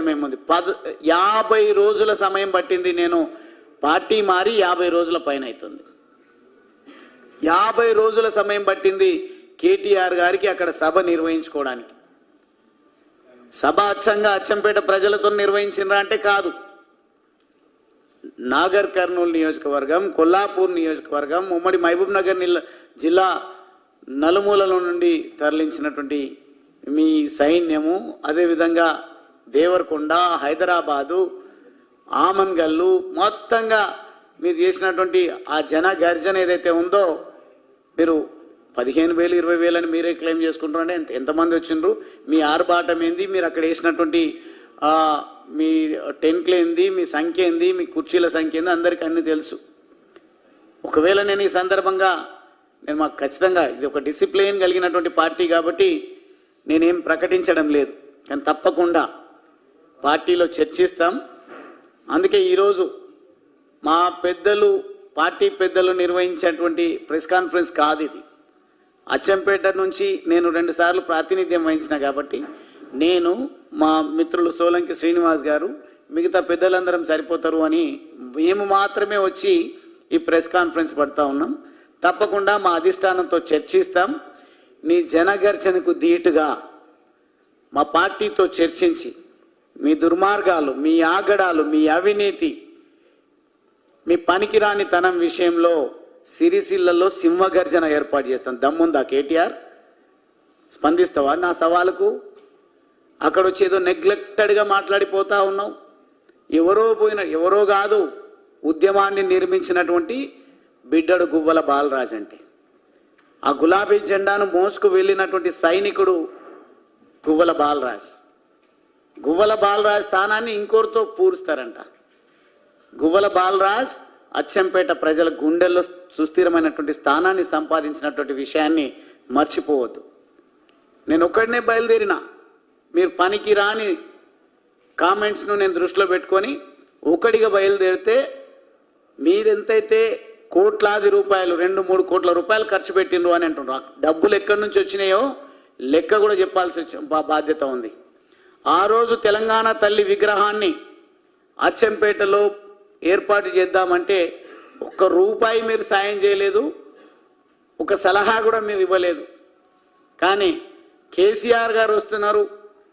మేముంది పద యాభై రోజుల సమయం పట్టింది నేను పార్టీ మారి యాభై రోజుల పైన అవుతుంది యాభై రోజుల సమయం పట్టింది కేటీఆర్ గారికి అక్కడ సభ నిర్వహించుకోవడానికి. సభ అచ్చంగా అచ్చంపేట ప్రజలతో నిర్వహించినరా అంటే కాదు. నాగర్ కర్నూలు నియోజకవర్గం కొల్లాపూర్ నియోజకవర్గం ఉమ్మడి మహబూబ్ నగర్ జిల్లా నలుమూలల నుండి తరలించినటువంటి మీ సైన్యము అదేవిధంగా దేవరకొండ హైదరాబాదు ఆమన్గల్లు మొత్తంగా మీరు చేసినటువంటి ఆ జన గర్జన ఏదైతే ఉందో మీరు పదిహేను వేలు ఇరవై వేలని మీరే క్లెయిమ్ చేసుకుంటారంటే ఎంత ఎంతమంది వచ్చిండ్రు? మీ ఆర్భాటం ఏంది? మీరు అక్కడ వేసినటువంటి మీ టెంట్లు ఏంది? మీ సంఖ్య ఏంది? మీ కుర్చీల సంఖ్య ఏంది? అందరికీ అన్నీ తెలుసు. ఒకవేళ నేను ఈ సందర్భంగా నేను మాకు ఖచ్చితంగా ఇది ఒక డిసిప్లిన్ కలిగినటువంటి పార్టీ కాబట్టి నేనేం ప్రకటించడం లేదు. కానీ తప్పకుండా పార్టీలో చర్చిస్తాం. అందుకే ఈరోజు మా పెద్దలు పార్టీ పెద్దలు నిర్వహించేటువంటి ప్రెస్ కాన్ఫరెన్స్ కాదు ఇది. అచ్చంపేట నుంచి నేను రెండుసార్లు ప్రాతినిధ్యం వహించిన కాబట్టి నేను మా మిత్రులు సోలంకి శ్రీనివాస్ గారు మిగతా పెద్దలందరం సరిపోతారు అని మేము మాత్రమే వచ్చి ఈ ప్రెస్ కాన్ఫరెన్స్ పడతా ఉన్నాం. తప్పకుండా మా అధిష్టానంతో చర్చిస్తాం. నీ జనగర్జనకు ధీటుగా మా పార్టీతో చర్చించి మీ దుర్మార్గాలు మీ ఆగడాలు మీ అవినీతి మీ పనికిరాని తనం విషయంలో సిరిసిల్లలో సింహగర్జన ఏర్పాటు చేస్తాం. దమ్ముందా కేటీఆర్? స్పందిస్తావా నా సవాలుకు? అక్కడ వచ్చి ఏదో నెగ్లెక్టెడ్గా మాట్లాడిపోతా ఉన్నావు. ఎవరో పోయిన ఎవరో కాదు ఉద్యమాన్ని నిర్మించినటువంటి బిడ్డడు గువ్వల బాలరాజ్ అంటే. ఆ గులాబీ జెండాను మోసుకు వెళ్ళినటువంటి సైనికుడు గువ్వల బాలరాజ్. గువ్వల బాలరాజ్ స్థానాన్ని ఇంకోరితో పూరుస్తారంట. గువ్వల బాలరాజ్ అచ్చంపేట ప్రజల గుండెల్లో సుస్థిరమైనటువంటి స్థానాన్ని సంపాదించినటువంటి విషయాన్ని మర్చిపోవద్దు. నేను ఒక్కడనే బయలుదేరిన మీరు పనికి రాని కామెంట్స్ను నేను దృష్టిలో పెట్టుకొని ఒకటిగా బయలుదేరితే మీరెంతైతే కోట్లాది రూపాయలు రెండు మూడు కోట్ల రూపాయలు ఖర్చు పెట్టిండ్రు అని అంటున్నారు డబ్బులు ఎక్కడి నుంచి వచ్చినాయో లెక్క కూడా చెప్పాల్సి బాధ్యత ఉంది. ఆ రోజు తెలంగాణ తల్లి విగ్రహాన్ని అచ్చంపేటలో ఏర్పాటు చేద్దామంటే ఒక్క రూపాయి మీరు సాయం చేయలేదు ఒక సలహా కూడా మీరు ఇవ్వలేదు. కానీ కేసీఆర్ గారు వస్తున్నారు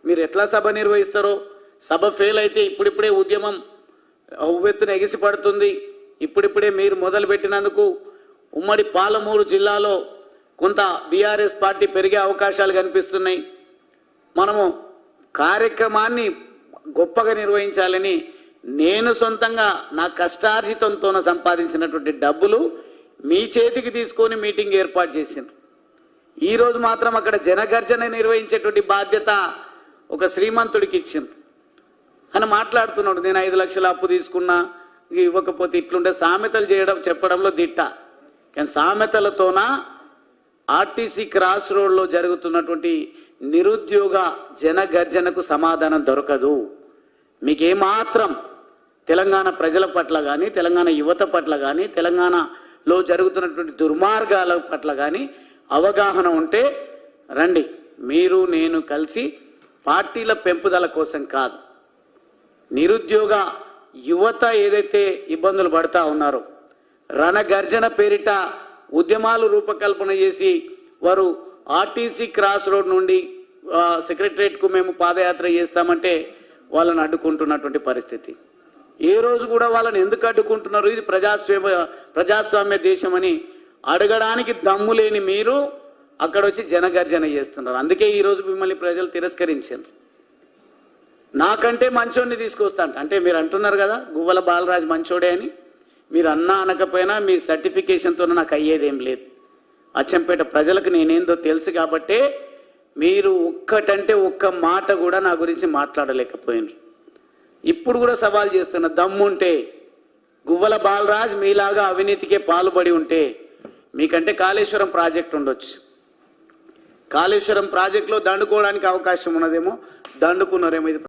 మీరు ఎట్లా సభ నిర్వహిస్తారో సభ ఫెయిల్ అయితే ఇప్పుడిప్పుడే ఉద్యమం ఉవ్వెత్తున ఎగిసిపడుతుంది ఇప్పుడిప్పుడే మీరు మొదలుపెట్టినందుకు ఉమ్మడి పాలమూరు జిల్లాలో కొంత బీఆర్ఎస్ పార్టీ పెరిగే అవకాశాలు కనిపిస్తున్నాయి. మనము కార్యక్రమాన్ని గొప్పగా నిర్వహించాలని నేను సొంతంగా నా కష్టార్జితంతో సంపాదించినటువంటి డబ్బులు మీ చేతికి తీసుకొని మీటింగ్ ఏర్పాటు చేసిండ్రు. ఈరోజు మాత్రం అక్కడ జనగర్జన నిర్వహించేటువంటి బాధ్యత ఒక శ్రీమంతుడికి ఇచ్చింది అని మాట్లాడుతున్నాడు నేను ఐదు లక్షల అప్పు తీసుకున్నా ఇవ్వకపోతే ఇట్లుంటే సామెతలు చేయడం చెప్పడంలో దిట్ట. కానీ సామెతలతోన ఆర్టీసీ క్రాస్ రోడ్లో జరుగుతున్నటువంటి నిరుద్యోగ జనగర్జనకు సమాధానం దొరకదు. మీకేమాత్రం తెలంగాణ ప్రజల పట్ల కానీ తెలంగాణ యువత పట్ల కానీ తెలంగాణలో జరుగుతున్నటువంటి దుర్మార్గాల పట్ల కానీ అవగాహన ఉంటే రండి. మీరు నేను కలిసి పార్టీల పెంపుదల కోసం కాదు. నిరుద్యోగ యువత ఏదైతే ఇబ్బందులు పడతా ఉన్నారో రణగర్జన పేరిట ఉద్యమాలు రూపకల్పన చేసి వారు ఆర్టీసీ క్రాస్ రోడ్ నుండి సెక్రటరేట్కు మేము పాదయాత్ర చేస్తామంటే వాళ్ళని అడ్డుకుంటున్నటువంటి పరిస్థితి. ఏ రోజు కూడా వాళ్ళని ఎందుకు అడ్డుకుంటున్నారు? ఇది ప్రజాస్వామ్య ప్రజాస్వామ్య దేశమని అడగడానికి దమ్ము లేని మీరు అక్కడ వచ్చి జనగర్జన చేస్తున్నారు. అందుకే ఈరోజు మిమ్మల్ని ప్రజలు తిరస్కరించారు. నాకంటే మంచోడిని తీసుకొస్తా అంటే మీరు అంటున్నారు కదా గువ్వల బాలరాజ్ మంచోడే అని. మీరు అన్నా అనకపోయినా మీ సర్టిఫికేషన్తో నాకు అయ్యేదేం లేదు. అచ్చంపేట ప్రజలకు నేనేందో తెలుసు కాబట్టే మీరు ఒక్కటంటే ఒక్క మాట కూడా నా గురించి మాట్లాడలేకపోయినారు. ఇప్పుడు కూడా సవాల్ చేస్తున్న దమ్ముంటే గువ్వల బాలరాజ్ మీలాగా అవినీతికే పాల్పడి ఉంటే మీకంటే కాళేశ్వరం ప్రాజెక్ట్ ఉండొచ్చు. కాళేశ్వరం ప్రాజెక్టులో దండుకోవడానికి అవకాశం ఉన్నదేమో దండుకున్నారేమో ఇది.